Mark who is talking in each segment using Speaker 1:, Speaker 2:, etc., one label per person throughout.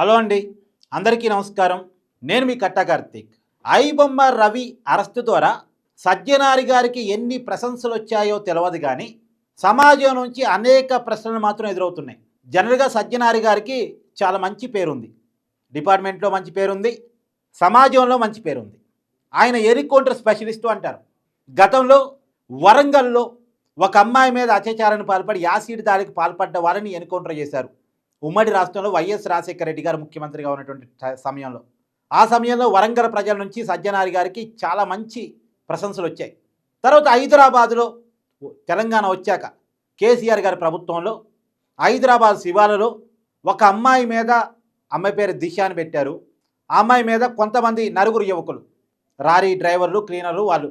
Speaker 1: Hello అండి అందరికీ నమస్కారం. నేను మీ కట్ట కార్తీక్. ఐబొమ్మ రవి అరెస్టు ద్వారా సజ్జనారి గారికి ఎన్ని ప్రశంసలు వచ్చాయో తెలియదు కానీ సమాజం నుంచి అనేక ప్రశ్నలు మాత్రం ఎదురవుతున్నాయి. జనరల్గా సజ్జనారి గారికి చాలా మంచి పేరుంది. డిపార్ట్మెంట్లో మంచి పేరుంది సమాజంలో మంచి పేరుంది. ఆయన ఎన్కౌంటర్ స్పెషలిస్టు అంటారు. గతంలో వరంగల్లో ఒక అమ్మాయి మీద అత్యాచారాన్ని పాల్పడి యాసిడ్ దాడికి పాల్పడ్డ వారిని ఎన్కౌంటర్ చేశారు. ఉమ్మడి రాష్ట్రంలో వైఎస్ రాజశేఖర రెడ్డి గారు ముఖ్యమంత్రిగా ఉన్నటువంటి సమయంలో. ఆ సమయంలో వరంగల్ ప్రజల నుంచి సజ్జనారి గారికి చాలా మంచి ప్రశంసలు వచ్చాయి. తర్వాత హైదరాబాదులో తెలంగాణ వచ్చాక కేసీఆర్ గారి ప్రభుత్వంలో హైదరాబాద్ శివాలలో ఒక అమ్మాయి మీద అమ్మాయి పేరు దిశ అని పెట్టారు. ఆ అమ్మాయి మీద కొంతమంది నలుగురు యువకులు రారీ డ్రైవర్లు క్లీనర్లు వాళ్ళు.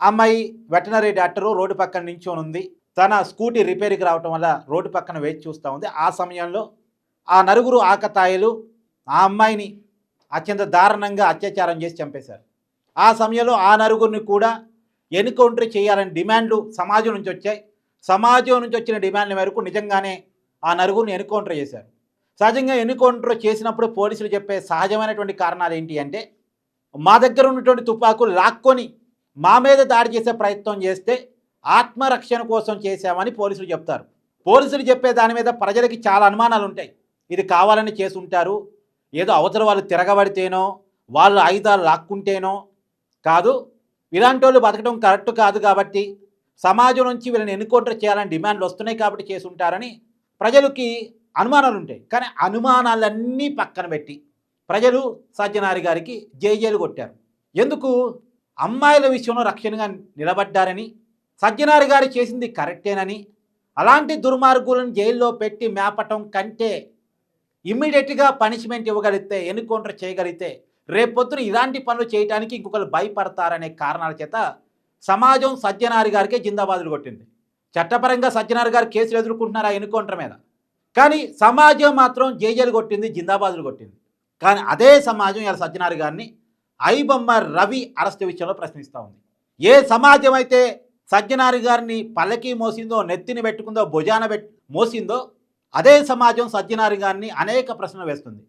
Speaker 1: అమ్మాయి వెటనరీ డాక్టరు రోడ్డు పక్కన నించొని ఉంది తన స్కూటీ రిపేర్కి రావటం వల్ల రోడ్డు పక్కన వేచి చూస్తూ ఉంది. ఆ సమయంలో ఆ నలుగురు ఆకతాయిలు ఆ అమ్మాయిని అత్యంత దారుణంగా అత్యాచారం చేసి చంపేశారు. ఆ సమయంలో ఆ నలుగురిని కూడా ఎన్కౌంటర్ చేయాలని డిమాండ్లు సమాజం నుంచి వచ్చాయి. సమాజం నుంచి వచ్చిన డిమాండ్ల మేరకు నిజంగానే ఆ నలుగురిని ఎన్కౌంటర్ చేశారు. సహజంగా ఎన్కౌంటర్ చేసినప్పుడు పోలీసులు చెప్పే సహజమైనటువంటి కారణాలు ఏంటి అంటే మా దగ్గర ఉన్నటువంటి తుపాకులు లాక్కొని మా మీద దాడి చేసే ప్రయత్నం చేస్తే ఆత్మరక్షణ కోసం చేశామని పోలీసులు చెప్తారు. పోలీసులు చెప్పే దాని మీద ప్రజలకి చాలా అనుమానాలు ఉంటాయి ఇది కావాలని చేసి ఉంటారు ఏదో అవతల వాళ్ళు తిరగబడితేనో వాళ్ళు ఆయుధాలు లాక్కుంటేనో కాదు. ఇలాంటి వాళ్ళు బతకడం కరెక్ట్ కాదు కాబట్టి సమాజం నుంచి వీళ్ళని ఎన్కౌంటర్ చేయాలని డిమాండ్లు వస్తున్నాయి కాబట్టి చేసి ఉంటారని ప్రజలకి అనుమానాలు ఉంటాయి కానీ అనుమానాలన్నీ పక్కన పెట్టి ప్రజలు సజ్జనారి గారికి జైజేలు కొట్టారు. ఎందుకు? అమ్మాయిల విషయంలో రక్షణగా నిలబడ్డారని సజ్జనారి గారు చేసింది కరెక్టేనని అలాంటి దుర్మార్గులను జైల్లో పెట్టి మేపటం కంటే ఇమ్మీడియట్గా పనిష్మెంట్ ఇవ్వగలిగితే ఎన్కౌంటర్ చేయగలిగితే రేపొద్దున ఇలాంటి పనులు చేయడానికి ఇంకొకరు భయపడతారనే కారణాల చేత సమాజం సజ్జనారి గారికే జిందాబాదులు కొట్టింది. చట్టపరంగా సజ్జనారి గారు కేసులు ఎదుర్కొంటున్నారు ఆ ఎన్కౌంటర్ మీద? కానీ సమాజం మాత్రం జైజలు కొట్టింది జిందాబాదులు కొట్టింది. కానీ అదే సమాజం ఇలా సజ్జనారి గారిని ఐబొమ్మ రవి అరెస్ట్ విషయంలో ప్రశ్నిస్తూ ఉంది. ఏ సమాజం అయితే సజ్జనారి గారిని పల్లకి మోసిందో నెత్తిని పెట్టుకుందో భుజాన పెట్ మోసిందో అదే సమాజం సజ్జనారి గారిని అనేక ప్రశ్నలు వేస్తుంది.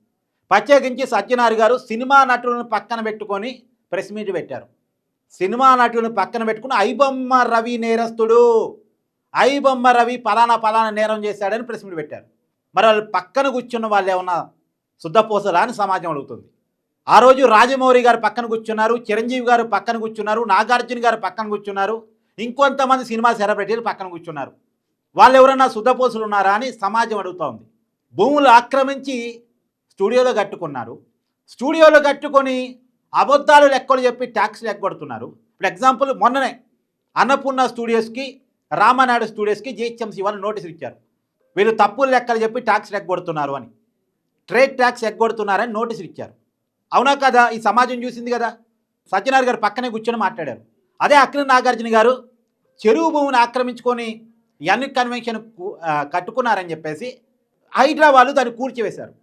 Speaker 1: ప్రత్యేకించి సజ్జనారి గారు సినిమా నటులను పక్కన పెట్టుకొని ప్రెస్ మీట్ పెట్టారు. సినిమా నటులను పక్కన పెట్టుకుని ఐబొమ్మ రవి నేరస్తుడు ఐబొమ్మ రవి పలానా పలానా నేరం చేశాడని ప్రెస్ మీట్ పెట్టారు. మరి వాళ్ళు పక్కన కూర్చున్న వాళ్ళు ఏమన్నా శుద్ధపోసలా అని సమాజం అడుగుతుంది. ఆ రోజు రాజమౌళి గారు పక్కన కూర్చున్నారు చిరంజీవి గారు పక్కన కూర్చున్నారు నాగార్జున గారు పక్కన కూర్చున్నారు. ఇంకొంతమంది సినిమా సెలబ్రిటీలు పక్కన కూర్చున్నారు. వాళ్ళు ఎవరన్నా శుద్ధపోసులు ఉన్నారా అని సమాజం అడుగుతూ ఉంది. భూములు ఆక్రమించి స్టూడియోలో కట్టుకున్నారు. స్టూడియోలో కట్టుకొని అబద్ధాలు లెక్కలు చెప్పి ట్యాక్స్ ఎగ్గొడుతున్నారు ఇప్పుడు ఎగ్జాంపుల్ మొన్ననే అన్నపూర్ణ స్టూడియోస్కి రామనాయుడు స్టూడియోస్కి జిహెచ్ఎంసీ వాళ్ళు నోటీసులు ఇచ్చారు. వీళ్ళు తప్పులు లెక్కలు చెప్పి ట్యాక్స్ ఎగ్గొడుతున్నారు అని. ట్రేడ్ ట్యాక్స్ ఎగ్గొడుతున్నారని నోటీసులు ఇచ్చారు. అవునా కదా? ఈ సమాజం చూసింది కదా? సత్యనారాయణ గారు పక్కనే కూర్చొని మాట్లాడారు. అదే అక్కిన నాగార్జున గారు చెరువు భూమిని ఆక్రమించుకొని ఎన్నిక కన్వెన్షన్ కట్టుకున్నారని చెప్పేసి హైదరాబాద్ దాన్ని కూల్చివేశారు.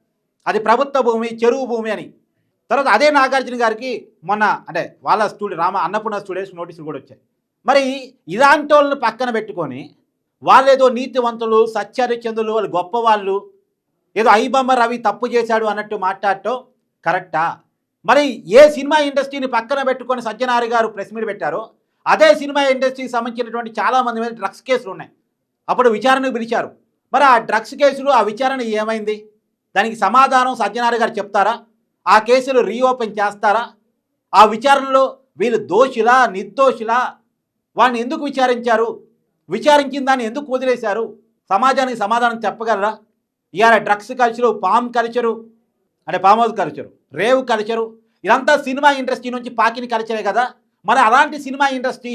Speaker 1: అది ప్రభుత్వ భూమి చెరువు భూమి అని. తర్వాత అదే నాగార్జున గారికి మొన్న అంటే వాళ్ళ స్టూడియో రామ అన్నపూర్ణ స్టూడియోస్ నోటీసులు కూడా వచ్చాయి. మరి ఇలాంటి వాళ్ళని పక్కన పెట్టుకొని వాళ్ళేదో నీతివంతులు సత్యరిచందులు వాళ్ళు గొప్పవాళ్ళు ఏదో ఐబమ్మ రవి తప్పు చేశాడు అన్నట్టు మాట్లాడటం కరెక్టా? మరి ఏ సినిమా ఇండస్ట్రీని పక్కన పెట్టుకొని సత్యనారాయణ గారు ప్రెస్ మీట్ పెట్టారో అదే సినిమా ఇండస్ట్రీకి సంబంధించినటువంటి చాలామంది మీద డ్రగ్స్ కేసులు ఉన్నాయి. అప్పుడు విచారణకు పిలిచారు. మరి ఆ డ్రగ్స్ కేసులు ఆ విచారణ ఏమైంది? దానికి సమాధానం సత్యనారాయణ గారు చెప్తారా? ఆ కేసులు రీఓపెన్ చేస్తారా? ఆ విచారణలో వీళ్ళు దోషులా నిర్దోషులా? వాడిని ఎందుకు విచారించారు? విచారించిన దాన్ని ఎందుకు వదిలేశారు? సమాజానికి సమాధానం చెప్పగలరా? ఇవాళ డ్రగ్స్ కల్చరు పామ్ కల్చరు అంటే పామ్ కల్చరు రేవ్ కల్చరు ఇదంతా సినిమా ఇండస్ట్రీ నుంచి పాకిన కల్చరే కదా. మరి అలాంటి సినిమా ఇండస్ట్రీ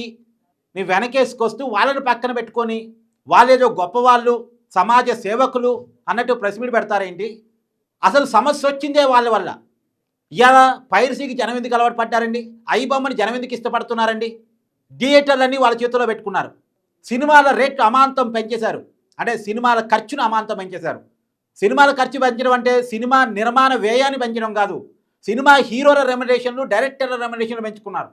Speaker 1: నీ వెనకేసుకొస్తూ వాళ్ళని పక్కన పెట్టుకొని వాళ్ళేదో గొప్పవాళ్ళు సమాజ సేవకులు అన్నట్టు ప్రెస్ మీట్ పెడతారేంటి? అసలు సమస్య వచ్చిందే వాళ్ళ వల్ల. ఇవాళ పైరసీకి జనం ఎందుకు అలవాటు పడ్డారండి? ఐబొమ్మని జనం ఎందుకు ఇష్టపడుతున్నారండి? థియేటర్లన్నీ వాళ్ళ చేతిలో పెట్టుకున్నారు. సినిమాల రేట్లు అమాంతం పెంచేశారు. అంటే సినిమాల ఖర్చును అమాంతం పెంచేశారు. సినిమాల ఖర్చు పెంచడం అంటే సినిమా నిర్మాణ వ్యయాన్ని పెంచడం కాదు. సినిమా హీరోల రెమ్యునరేషన్లు డైరెక్టర్ల రెమ్యునరేషన్లు పెంచుకున్నారు.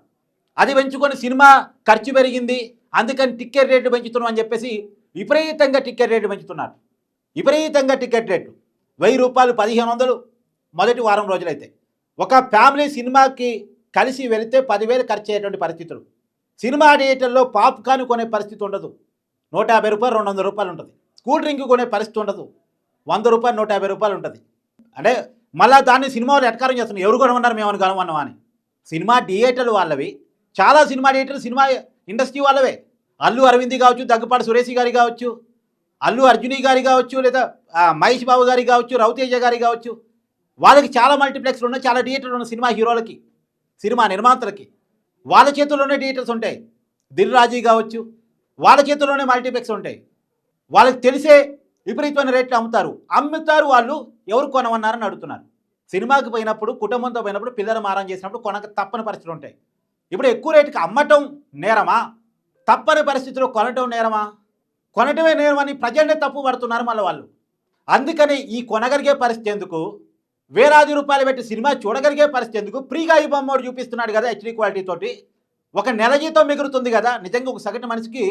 Speaker 1: అది పెంచుకొని సినిమా ఖర్చు పెరిగింది. అందుకని టికెట్ రేటు పెంచుతున్నాం అని చెప్పేసి విపరీతంగా టికెట్ రేటు పెంచుతున్నారు. విపరీతంగా టికెట్ రేటు. వెయ్యి రూపాయలు పదిహేను వందలు మొదటి వారం రోజులైతే. ఒక ఫ్యామిలీ సినిమాకి కలిసి వెళితే పదివేలు ఖర్చు అయ్యేటువంటి పరిస్థితులు. సినిమా థియేటర్లో పాప్కార్న్ కొనే పరిస్థితి ఉండదు. నూట యాభై రూపాయలు రెండు వందల రూపాయలు ఉంటుంది. కూల్ డ్రింక్ కొనే పరిస్థితి ఉండదు. వంద రూపాయలు నూట యాభై రూపాయలు ఉంటుంది. అంటే మళ్ళీ దాన్ని సినిమా ఎట్కారం చేస్తున్నారు? ఎవరు కొనమన్నారు మేము కొనమన్నాం అని? సినిమా థియేటర్లు వాళ్ళవి. చాలా సినిమా థియేటర్లు సినిమా ఇండస్ట్రీ వాళ్ళవే. అల్లు అరవింద్ కావచ్చు దగ్గుపాటి సురేష్ గారి కావచ్చు అల్లు అర్జుని గారి కావచ్చు లేదా మహేష్ బాబు గారి కావచ్చు రవితేజ గారి కావచ్చు. వాళ్ళకి చాలా మల్టీప్లెక్స్లు ఉన్నాయి చాలా థియేటర్లు ఉన్నాయి సినిమా హీరోలకి సినిమా నిర్మాతలకి. వాళ్ళ చేతుల్లోనే థియేటర్స్ ఉంటాయి. దిల్ రాజీ కావచ్చు వాళ్ళ చేతుల్లోనే మల్టీప్లెక్స్ ఉంటాయి. వాళ్ళకి తెలిసే విపరీతమైన రేట్లు అమ్ముతారు. అమ్ముతారు వాళ్ళు ఎవరు కొనమన్నారని అడుగుతున్నారు. సినిమాకి పోయినప్పుడు కుటుంబంతో పోయినప్పుడు పిల్లలు మారం చేసినప్పుడు కొనక తప్పని పరిస్థితులు ఉంటాయి. ఇప్పుడు ఎక్కువ రేటుకి అమ్మటం నేరమా? తప్పని పరిస్థితిలో కొనటం నేరమా? కొనటమే నేరమని ప్రజలనే తప్పు పడుతున్నారు మళ్ళీ వాళ్ళు. అందుకని ఈ కొనగలిగే పరిస్థితి ఎందుకు? వేలాది రూపాయలు పెట్టి సినిమా చూడగలిగే పరిస్థితి ఎందుకు? ఫ్రీగా ఈ బొమ్మడు చూపిస్తున్నాడు కదా హెచ్డీ క్వాలిటీ తోటి. ఒక నెల జీతం మిగులుతుంది కదా నిజంగా ఒక సగటు మనిషికి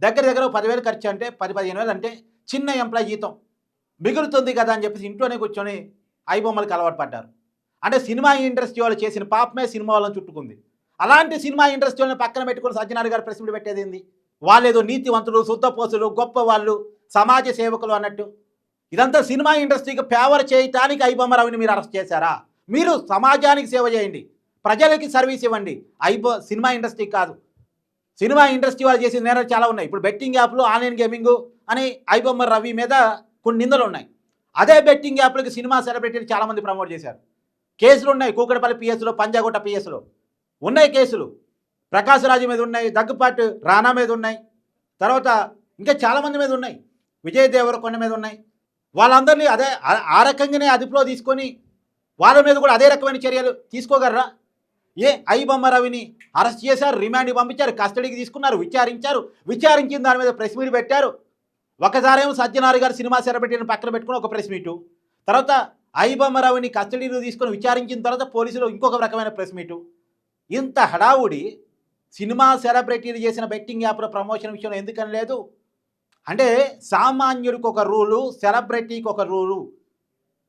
Speaker 1: దగ్గర దగ్గర పదివేలు ఖర్చు అంటే పది పదిహేను వేలు అంటే చిన్న ఎంప్లాయ్ జీతం. మిగులుతుంది కదా అని చెప్పేసి ఇంట్లోనే కూర్చొని ఐబొమ్మలకి అలవాటు పడ్డారు. అంటే సినిమా ఇండస్ట్రీ వాళ్ళు చేసిన పాపమే సినిమా వాళ్ళని చుట్టుకుంది. అలాంటి సినిమా ఇండస్ట్రీ వాళ్ళని పక్కన పెట్టుకుని సజ్జనారు గారు ప్రశ్నలు పెట్టేది ఏంది? వాళ్ళేదో నీతివంతులు శుద్ధపోసులు గొప్ప వాళ్ళు సమాజ సేవకులు అన్నట్టు. ఇదంతా సినిమా ఇండస్ట్రీకి ఫేవర్ చేయటానికి ఐబొమ్మరావుని మీరు అరెస్ట్ చేశారా? మీరు సమాజానికి సేవ చేయండి. ప్రజలకి సర్వీస్ ఇవ్వండి. ఐబో సినిమా ఇండస్ట్రీ కాదు. సినిమా ఇండస్ట్రీ వాళ్ళు చేసిన నేరాలు చాలా ఉన్నాయి. ఇప్పుడు బెట్టింగ్ యాప్లు ఆన్లైన్ గేమింగ్ అని ఐబొమ్మర్ రవి మీద కొన్ని నిందలు ఉన్నాయి. అదే బెట్టింగ్ యాప్లకి సినిమా సెలబ్రిటీలు చాలామంది ప్రమోట్ చేశారు. కేసులు ఉన్నాయి. కూకడపల్లి పిఎస్లో పంజాగుట్ట పిఎస్లో. ఉన్నాయి కేసులు. ప్రకాశ్ రాజు మీద ఉన్నాయి దగ్గుపాటు రానా మీద ఉన్నాయి. తర్వాత ఇంకా చాలామంది మీద ఉన్నాయి. విజయ్ దేవరకొండ మీద ఉన్నాయి. వాళ్ళందరినీ అదే ఆ రకంగానే అదుపులో తీసుకొని వాళ్ళ మీద కూడా అదే రకమైన చర్యలు తీసుకోగలరా? ఏ ఐబొమ్మ రవిని అరెస్ట్ చేశారు రిమాండ్కి పంపించారు కస్టడీకి తీసుకున్నారు విచారించారు. విచారించిన దాని మీద ప్రెస్ మీట్ పెట్టారు. ఒకసారేమో సత్యనారాయణ గారు సినిమా సెలబ్రిటీని పక్కన పెట్టుకుని ఒక ప్రెస్ మీటు. తర్వాత ఐబొమ్మ రవిని కస్టడీలో తీసుకొని విచారించిన తర్వాత పోలీసులు ఇంకొక రకమైన ప్రెస్ మీటు. ఇంత హడావుడి సినిమా సెలబ్రిటీలు చేసిన బెట్టింగ్ యాప్ల ప్రమోషన్ విషయంలో ఎందుకని లేదు? అంటే సామాన్యుడికి ఒక రూలు సెలబ్రిటీకి ఒక రూలు.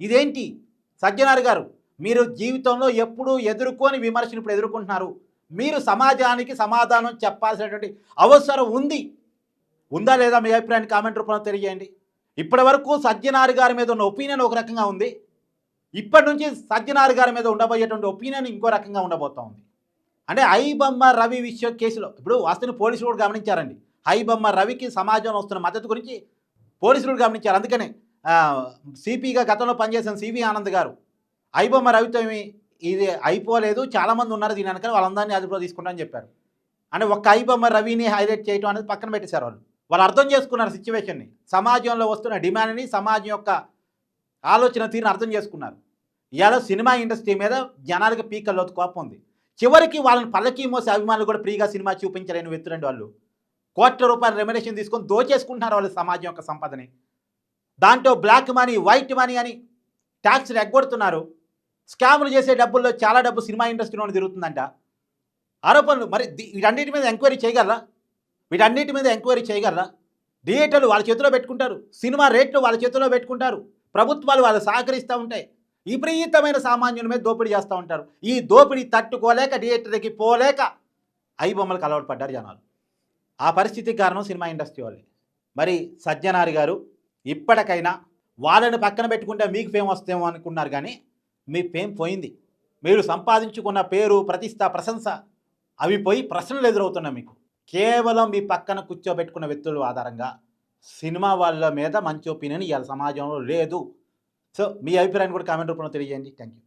Speaker 1: ఇదేంటి? సజ్జనారు గారు మీరు జీవితంలో ఎప్పుడూ ఎదుర్కొని విమర్శను ఇప్పుడు ఎదుర్కొంటున్నారు. మీరు సమాజానికి సమాధానం చెప్పాల్సినటువంటి అవసరం ఉంది. ఉందా లేదా మీ అభిప్రాయాన్ని కామెంట్ రూపంలో తెలియజేయండి. ఇప్పటి వరకు గారి మీద ఉన్న ఒపీనియన్ ఒక రకంగా ఉంది. ఇప్పటి నుంచి సజ్జనార్ గారి మీద ఉండబోయేటువంటి ఒపీనియన్ ఇంకో రకంగా ఉండబోతా ఉంది. అంటే ఐబమ్మ రవి విషయ కేసులో ఇప్పుడు వస్తున్న పోలీసులు కూడా గమనించారండి. ఐబొమ్మ రవికి సమాజంలో వస్తున్న మద్దతు గురించి పోలీసులు గమనించారు. అందుకనే సిపిగా గతంలో పనిచేసిన సివి ఆనంద్ గారు ఐబొమ్మ రవితో ఇది అయిపోలేదు చాలామంది ఉన్నారు దీని వెనకాల వాళ్ళందరినీ అదుపులో తీసుకుంటామని చెప్పారు. అంటే ఒక్క ఐబొమ్మ రవిని హైలైట్ చేయడం అనేది పక్కన పెట్టేశారు వాళ్ళు. వాళ్ళు అర్థం చేసుకున్నారు సిచ్యువేషన్ని సమాజంలో వస్తున్న డిమాండ్ని సమాజం యొక్క ఆలోచన తీరుని అర్థం చేసుకున్నారు. ఇవాళ సినిమా ఇండస్ట్రీ మీద జనాలకి పీకల్లో కోపం ఉంది. చివరికి వాళ్ళని పల్లకి మోసే అభిమానులు కూడా ఫ్రీగా సినిమా చూపించలేని వ్యక్తులండి వాళ్ళు. కోట్ల రూపాయల రెమ్యునేషన్ తీసుకొని దోచేసుకుంటున్నారు వాళ్ళు సమాజం యొక్క సంపదని. దాంట్లో బ్లాక్ మనీ వైట్ మనీ అని ట్యాక్స్లు ఎగ్గొడుతున్నారు స్కాములు చేసే డబ్బుల్లో చాలా డబ్బు సినిమా ఇండస్ట్రీలోనే తిరుగుతుందంట. ఆరోపణలు మరి వీటన్నిటి మీద ఎంక్వైరీ చేయగలరా? వీటన్నిటి మీద ఎంక్వైరీ చేయగలరా? థియేటర్లు వాళ్ళ చేతిలో పెట్టుకుంటారు సినిమా రేట్లు వాళ్ళ చేతిలో పెట్టుకుంటారు ప్రభుత్వాలు వాళ్ళు సహకరిస్తూ ఉంటాయి విపరీతమైన సామాన్యుల మీద దోపిడీ చేస్తూ ఉంటారు. ఈ దోపిడీ తట్టుకోలేక థియేటర్కి పోలేక ఐ బొమ్మలకు అలవాటు పడ్డారు జనాలు. ఆ పరిస్థితికి కారణం సినిమా ఇండస్ట్రీ వాళ్ళే. మరి సజ్జనారి గారు ఇప్పటికైనా వాళ్ళని పక్కన పెట్టుకుంటే మీకు ఫేమ్ వస్తేమో అనుకున్నారు కానీ మీ పేం పోయింది. మీరు సంపాదించుకున్న పేరు ప్రతిష్ట ప్రశంస అవి పోయి ప్రశ్నలు ఎదురవుతున్నాయి మీకు. కేవలం మీ పక్కన కూర్చోబెట్టుకున్న వ్యక్తుల ఆధారంగా సినిమా వాళ్ళ మీద మంచి ఒపీనియన్ ఇవాళ సమాజంలో లేదు. సో మీ అభిప్రాయాన్ని కూడా కామెంట్ రూపంలో తెలియజేయండి. Thank you